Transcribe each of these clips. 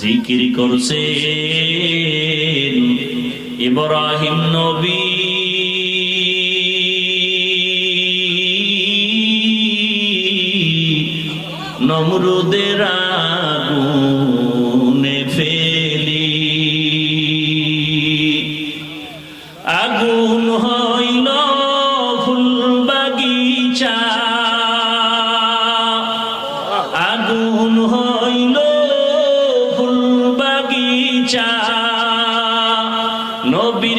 জিকির করছে ইব্রাহিম নবী। নমরুদের আগুনে ফেলি।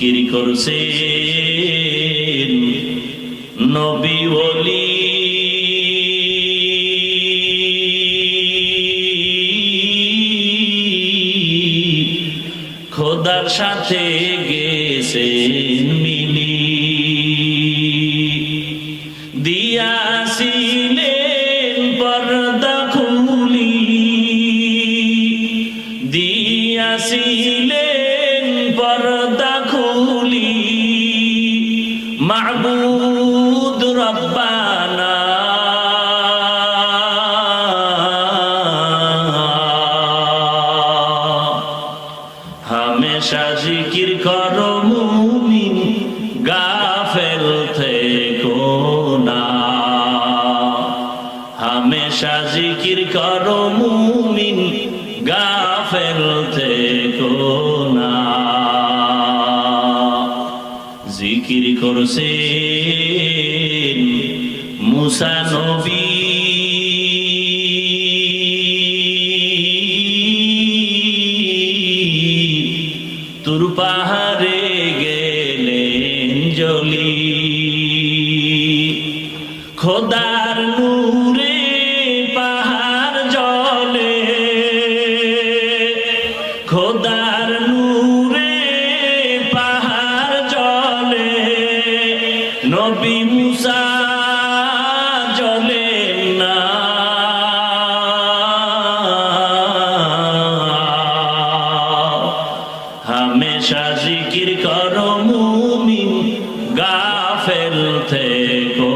জিকির করছে নবী ওলি। খোদার সাথে গেছেন মিলি। দিয়াছিলেন মাহবুদ রব্বানা। হামেশা জিকির কর না। হামেশা জিকির কর মুমিন গাফেল থেকো না জিকির করছে মুসা নবী। তুর পাহাড়ে গেলেন জলি। খোদার নূরে পাহাড় জলে। খোদার নূরে নবী মুসা জলে না। হামেশা জিকির কর মুমিন গাফেল থেকো